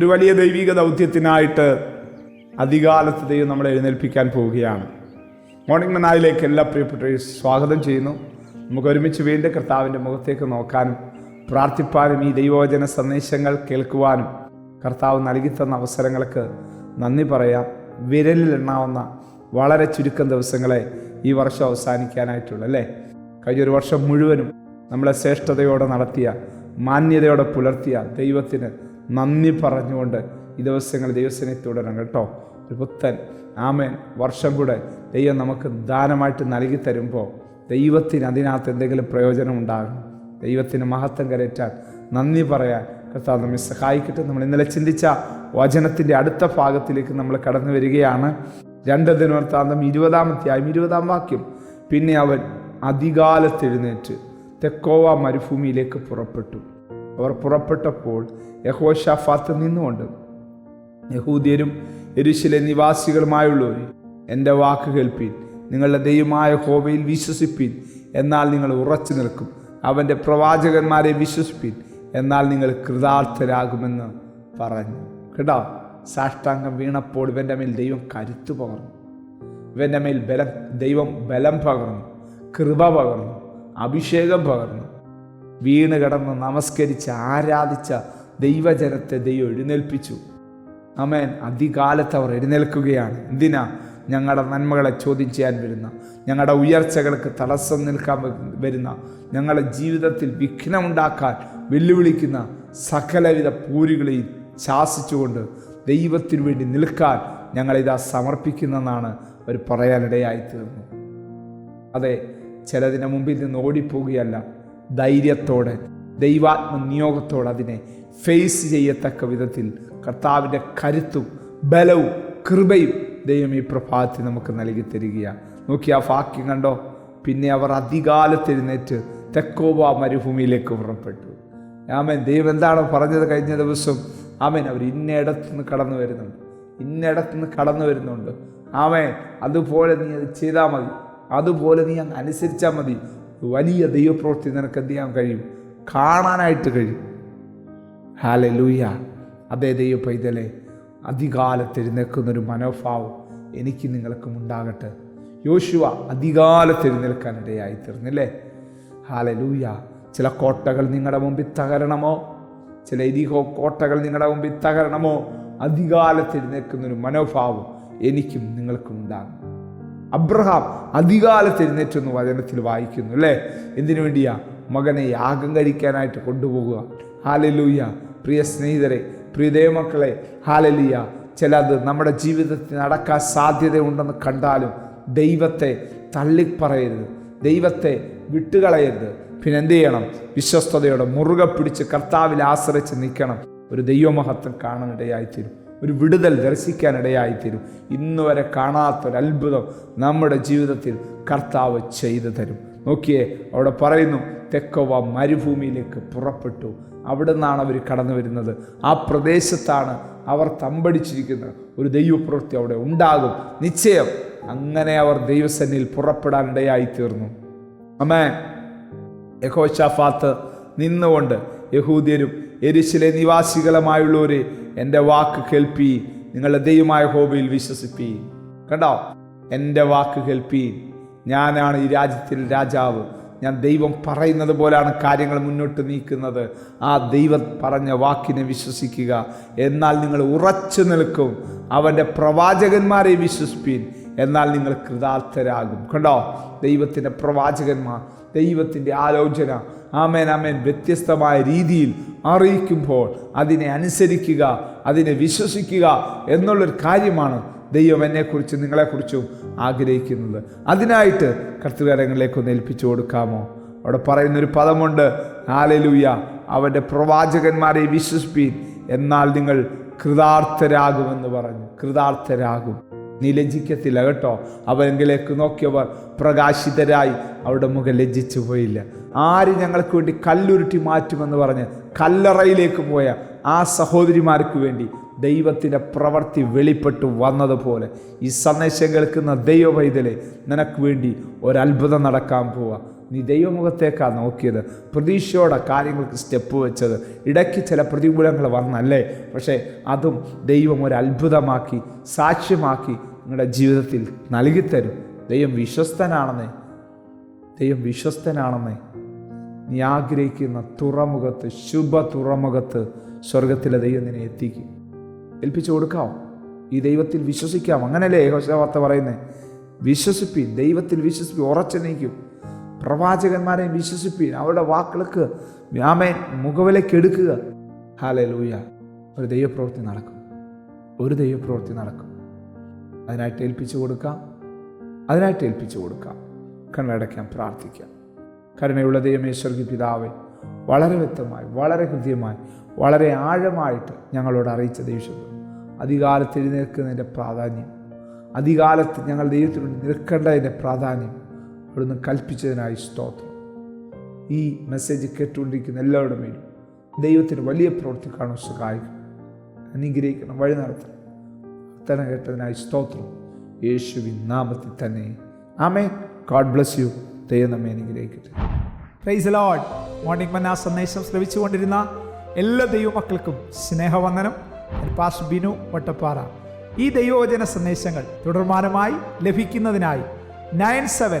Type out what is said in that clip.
ഒരു വലിയ ദൈവിക ദൗത്യത്തിനായിട്ട് അധികാലത്ത് ദൈവം നമ്മളെ എഴുന്നേൽപ്പിക്കാൻ പോവുകയാണ്. മോർണിംഗ് മനായിലേക്ക് എല്ലാ പ്രിയപ്പെട്ടവരെയും സ്വാഗതം ചെയ്യുന്നു. നമുക്ക് ഒരുമിച്ച് വീണ്ടും കർത്താവിന്റെ മുഖത്തേക്ക് നോക്കാനും പ്രാർത്ഥിപ്പാനും ഈ ദൈവവചന സന്ദേശങ്ങൾ കേൾക്കുവാനും കർത്താവ് നൽകി തന്ന അവസരങ്ങൾക്ക് നന്ദി പറയാം. വിരലിൽ എണ്ണാവുന്ന വളരെ ചുരുക്കം ദിവസങ്ങളെ ഈ വർഷം അവസാനിക്കാനായിട്ടുള്ളൂ അല്ലേ? കഴിഞ്ഞൊരു വർഷം മുഴുവനും നമ്മളെ ശ്രേഷ്ഠതയോടെ നടത്തിയ മാന്യതയോടെ പുലർത്തിയ ദൈവത്തിന് നന്ദി പറഞ്ഞുകൊണ്ട് ഈ ദിവസങ്ങൾ ദൈവസേനയെ തുടരണം കേട്ടോ. ഒരു പുത്തൻ ആമേൻ. വർഷം കൂടെ ദൈവം നമുക്ക് ദാനമായിട്ട് നൽകി തരുമ്പോൾ ദൈവത്തിന് അതിനകത്ത് എന്തെങ്കിലും പ്രയോജനം ഉണ്ടാകണം ദൈവത്തിന് മഹത്വം കരയറ്റാൻ നന്ദി പറയാൻ കർത്താവ് നമ്മെ സഹായിക്കട്ടെ. നമ്മൾ ഇന്നലെ ചിന്തിച്ച വചനത്തിന്റെ അടുത്ത ഭാഗത്തിലേക്ക് നമ്മൾ കടന്നു വരികയാണ്. രണ്ട് ദിനവൃത്താന്തം ഇരുപതാമത്തെയായും ഇരുപതാം വാക്യം. പിന്നെ അവൻ അധികാലത്തെഴുന്നേറ്റ് തെക്കോവ മരുഭൂമിയിലേക്ക് പുറപ്പെട്ടു. അവർ പുറപ്പെട്ടപ്പോൾ യഹോഷാഫാത്ത് നിന്നുകൊണ്ട് യഹൂദിയരും എരുശിലെ നിവാസികളുമായുള്ളവർ എന്റെ വാക്ക് കേൾപ്പിൻ നിങ്ങളുടെ ദൈവമായ ഹോവയിൽ വിശ്വസിപ്പിൻ എന്നാൽ നിങ്ങൾ ഉറച്ചു നിൽക്കും. അവന്റെ പ്രവാചകന്മാരെ വിശ്വസിപ്പിൻ എന്നാൽ നിങ്ങൾ കൃതാർത്ഥരാകുമെന്ന് പറഞ്ഞു. കേട്ടോ സാഷ്ടാംഗം വീണപ്പോൾ ഇവന്റെ മേൽ ദൈവം കരുത്തു പകർന്നു. ഇവന്റെ മേൽ ബലം ദൈവം ബലം പകർന്നു കൃപ പകർന്നു അഭിഷേകം പകർന്നു. വീണ് കിടന്ന് നമസ്കരിച്ച് ആരാധിച്ച ദൈവജനത്തെ ദൈവം എഴുന്നേൽപ്പിച്ചു. അമേൻ അധികാലത്ത് അവർ എഴുന്നേൽക്കുകയാണ്. എന്തിനാ? ഞങ്ങളുടെ നന്മകളെ ചോദ്യം ചെയ്യാൻ വരുന്ന ഞങ്ങളുടെ ഉയർച്ചകൾക്ക് തടസ്സം നിൽക്കാൻ വരുന്ന ഞങ്ങളുടെ ജീവിതത്തിൽ വിഘ്നമുണ്ടാക്കാൻ വെല്ലുവിളിക്കുന്ന സകലവിധ പൂരികളെയും ശാസിച്ചുകൊണ്ട് ദൈവത്തിനു വേണ്ടി നിൽക്കാൻ ഞങ്ങളിതാ സമർപ്പിക്കുന്നെന്നാണ് അവർ പറയാനിടയായി തീർന്നു. അതെ ചിലതിന് മുമ്പിൽ നിന്ന് ഓടിപ്പോവുകയല്ല ധൈര്യത്തോടെ ദൈവാത്മ നിയോഗത്തോടെ അതിനെ ഫേസ് ചെയ്യത്തക്ക വിധത്തിൽ കർത്താവിന്റെ കരുത്തും ബലവും കൃപയും ദൈവം ഈ പ്രഭാതത്തിൽ നമുക്ക് നൽകി തരികയാണ് നോക്കി ആ വാക്യം കണ്ടോ? പിന്നെ അവർ അധികാലത്തെഴുന്നേറ്റ് തെക്കോവ മരുഭൂമിയിലേക്ക് പുറപ്പെട്ടു. ആമൻ. ദൈവം എന്താണോ പറഞ്ഞത് കഴിഞ്ഞ ദിവസം? ആമൻ. അവർ ഇന്നയിടത്തുനിന്ന് കടന്നു വരുന്നുണ്ട്. ഇന്നയിടത്തുനിന്ന് കടന്നു വരുന്നുണ്ട്. ആമേ അതുപോലെ നീ അത് ചെയ്താൽ മതി. അതുപോലെ നീ അങ്ങ് അനുസരിച്ചാൽ മതി. വലിയ ദൈവപ്രവൃത്തി നിനക്ക് എന്ത് ചെയ്യാൻ കഴിയും? കാണാനായിട്ട് കഴിയും. ഹാലെ ലൂയ അതേ ദൈവ പൈതലെ അധികാലത്തെഴുന്നേൽക്കുന്നൊരു മനോഭാവം എനിക്ക് നിങ്ങൾക്കും ഉണ്ടാകട്ടെ. യോശുവ അധികാലത്തെഴുന്നേൽക്കാനിടയായി തീർന്നില്ലേ ഹാലെ ലൂയ ചില കോട്ടകൾ നിങ്ങളുടെ മുമ്പിൽ തകരണമോ? ചില ഇരിഹോ കോട്ടകൾ നിങ്ങളുടെ മുമ്പിൽ തകരണമോ? അധികാലത്തെഴുന്നേൽക്കുന്നൊരു മനോഭാവം എനിക്കും നിങ്ങൾക്കും ഉണ്ടാകും. അബ്രഹാം അധികാലത്ത് എഴുന്നേറ്റെന്ന് വചനത്തിൽ വായിക്കുന്നു അല്ലേ? എന്തിനു വേണ്ടിയാ? മകനെ യാഗം കഴിക്കാനായിട്ട് കൊണ്ടുപോകുക. ഹാലലൂയ. പ്രിയ സ്നേഹിതരെ പ്രിയ ദൈവമക്കളെ ഹാലലിയ. ചിലത് നമ്മുടെ ജീവിതത്തിൽ നടക്കാൻ സാധ്യതയുണ്ടെന്ന് കണ്ടാലും ദൈവത്തെ തള്ളിപ്പറയരുത്. ദൈവത്തെ വിട്ടുകളയരുത്. പിന്നെ എന്ത് ചെയ്യണം? വിശ്വസ്തയോടെ മുറുകെ പിടിച്ച് കർത്താവിൽ ആശ്രയിച്ച് നിൽക്കണം. ഒരു ദൈവമഹത്വം കാണാനിടയായിത്തീരും. ഒരു വിടുതൽ ദർശിക്കാനിടയായിത്തീരും. ഇന്ന് വരെ കാണാത്തൊരത്ഭുതം നമ്മുടെ ജീവിതത്തിൽ കർത്താവ് ചെയ്തു തരും. നോക്കിയേ അവിടെ പറയുന്നു തെക്കോവ മരുഭൂമിയിലേക്ക് പുറപ്പെട്ടു. അവിടെ നിന്നാണ് അവർ കടന്നു വരുന്നത്. ആ പ്രദേശത്താണ് അവർ തമ്പടിച്ചിരിക്കുന്നത്. ഒരു ദൈവപ്രവൃത്തി അവിടെ ഉണ്ടാകും. നിശ്ചയം അങ്ങനെ അവർ ദൈവസന്നിയിൽ പുറപ്പെടാനിടയായി തീർന്നു അമ്മേ യഹോഷാഫാത്ത് നിന്നുകൊണ്ട് യഹൂദ്യരും എരിശിലെ നിവാസികളുമായുള്ളവരെ എന്റെ വാക്ക് കേൾപ്പി നിങ്ങളുടെ ദൈവമായ ഹോബിയിൽ വിശ്വസിപ്പി. കണ്ടോ? എന്റെ വാക്ക് കേൾപ്പി. ഞാനാണ് ഈ രാജ്യത്തിൽ രാജാവ്. ഞാൻ ദൈവം പറയുന്നത് പോലാണ് കാര്യങ്ങൾ മുന്നോട്ട് നീക്കുന്നത്. ആ ദൈവം പറഞ്ഞ വാക്കിനെ വിശ്വസിക്കുക. എന്നാൽ നിങ്ങൾ ഉറച്ചു നിൽക്കും. അവന്റെ പ്രവാചകന്മാരെ വിശ്വസിപ്പീൻ. എന്നാൽ നിങ്ങൾ കൃതാർത്ഥരാകും. കണ്ടോ? ദൈവത്തിന്റെ പ്രവാചകന്മാർ ദൈവത്തിന്റെ ആലോചന. ആമേൻ ആമേൻ. വ്യത്യസ്തമായ രീതിയിൽ അറിയിക്കുമ്പോൾ അതിനെ അനുസരിക്കുക അതിനെ വിശ്വസിക്കുക എന്നുള്ളൊരു കാര്യമാണ് ദൈവം എന്നെക്കുറിച്ചും നിങ്ങളെക്കുറിച്ചും ആഗ്രഹിക്കുന്നത്. അതിനായിട്ട് കർത്തൃകരങ്ങളിലേക്കൊന്ന് ഏൽപ്പിച്ചു കൊടുക്കാമോ? അവിടെ പറയുന്നൊരു പദമുണ്ട് ആലലൂയ അവന്റെ പ്രവാചകന്മാരെ വിശ്വസിപ്പീൻ എന്നാൽ നിങ്ങൾ കൃതാർത്ഥരാകുമെന്ന് പറഞ്ഞു. കൃതാർത്ഥരാകും. നീ ലജ്ജിക്കത്തില്ല കേട്ടോ. അവരെങ്കിലേക്ക് നോക്കിയവർ പ്രകാശിതരായി അവരുടെ മുഖം ലജ്ജിച്ചു പോയില്ല. ആര് ഞങ്ങൾക്ക് വേണ്ടി കല്ലുരുട്ടി മാറ്റുമെന്ന് പറഞ്ഞ് കല്ലറയിലേക്ക് പോയ ആ സഹോദരിമാർക്ക് വേണ്ടി ദൈവത്തിന്റെ പ്രവൃത്തി വെളിപ്പെട്ടു വന്നതുപോലെ ഈ സന്ദേശം കേൾക്കുന്ന ദൈവ പൈതലെ നിനക്ക് വേണ്ടി ഒരത്ഭുതം നടക്കാൻ പോവുക നീ ദൈവമുഖത്തേക്കാണ് നോക്കിയത്. പ്രതീക്ഷയോടെ കാര്യങ്ങൾക്ക് സ്റ്റെപ്പ് വെച്ചത്. ഇടയ്ക്ക് ചില പ്രതികൂലങ്ങൾ വന്നല്ലേ? പക്ഷേ അതും ദൈവം ഒരു അത്ഭുതമാക്കി സാക്ഷ്യമാക്കി നിങ്ങളുടെ ജീവിതത്തിൽ നൽകിത്തരും. ദൈവം വിശ്വസ്തനാണെന്നേ. ദൈവം വിശ്വസ്തനാണെന്നേ. നീ ആഗ്രഹിക്കുന്ന തുറമുഖത്ത് ശുഭ തുറമുഖത്ത് സ്വർഗത്തിലെ ദൈവം നിന്നെ എത്തിക്കും. ഏൽപ്പിച്ചു കൊടുക്കാം. ഈ ദൈവത്തിൽ വിശ്വസിക്കാം. അങ്ങനല്ലേ ഏകോശവാർത്ത പറയുന്നത് വിശ്വസിപ്പി ദൈവത്തിൽ വിശ്വസിപ്പി ഉറച്ചു നീക്കും. പ്രവാചകന്മാരെയും വിശ്വസിപ്പീൻ. അവരുടെ വാക്കുകൾക്ക് ആമേൻ. മുഖവിലേക്ക് എടുക്കുക. ഹാലേ ലൂയ ഒരു ദൈവപ്രവൃത്തി നടക്കും. ഒരു ദൈവപ്രവൃത്തി നടക്കും. അതിനായിട്ട് ഏൽപ്പിച്ചു കൊടുക്കാം. അതിനായിട്ട് ഏൽപ്പിച്ചു കൊടുക്കാം. കണ്ണടയ്ക്കാൻ പ്രാർത്ഥിക്കാം. കരുണയുള്ള ദൈവമേശ്വർക്ക് പിതാവെ വളരെ വ്യക്തമായി വളരെ ഹൃദ്യമായി വളരെ ആഴമായിട്ട് ഞങ്ങളോട് അറിയിച്ച ദേഷ്യം അധികാലത്ത് എഴുന്നേൽക്കുന്നതിന്റെ പ്രാധാന്യം. അധികാലത്ത് ഞങ്ങൾ ദൈവത്തിനോട് നിൽക്കേണ്ടതിന്റെ പ്രാധാന്യം. അവിടുന്ന് കൽപ്പിച്ചതിനായി സ്തോത്രം. ഈ മെസ്സേജ് കേട്ടുകൊണ്ടിരിക്കുന്ന എല്ലാവരുടെ മേലും ദൈവത്തിന് വലിയ പ്രവൃത്തി കാണാൻ സഹായിക്കണം അനുഗ്രഹിക്കണം വഴി നടത്തണം. തന്നെ കേട്ടതിനായി സ്തോത്രം. യേശുവിൻ നാമത്തിൽ തന്നെ. ആമേ ഗോഡ് ബ്ലസ് യു ദൈവം നമ്മെ അനുഗ്രഹിക്കട്ടെ. പ്രൈസ് ലോഡ് മോർണിംഗ് മന്ന സന്ദേശം ശ്രവിച്ചുകൊണ്ടിരുന്ന എല്ലാ ദൈവമക്കൾക്കും സ്നേഹവന്ദനം. പാസ് ബിനു വട്ടപ്പാറ. ഈ ദൈവവചന സന്ദേശങ്ങൾ തുടർമാനമായി ലഭിക്കുന്നതിനായി nine seven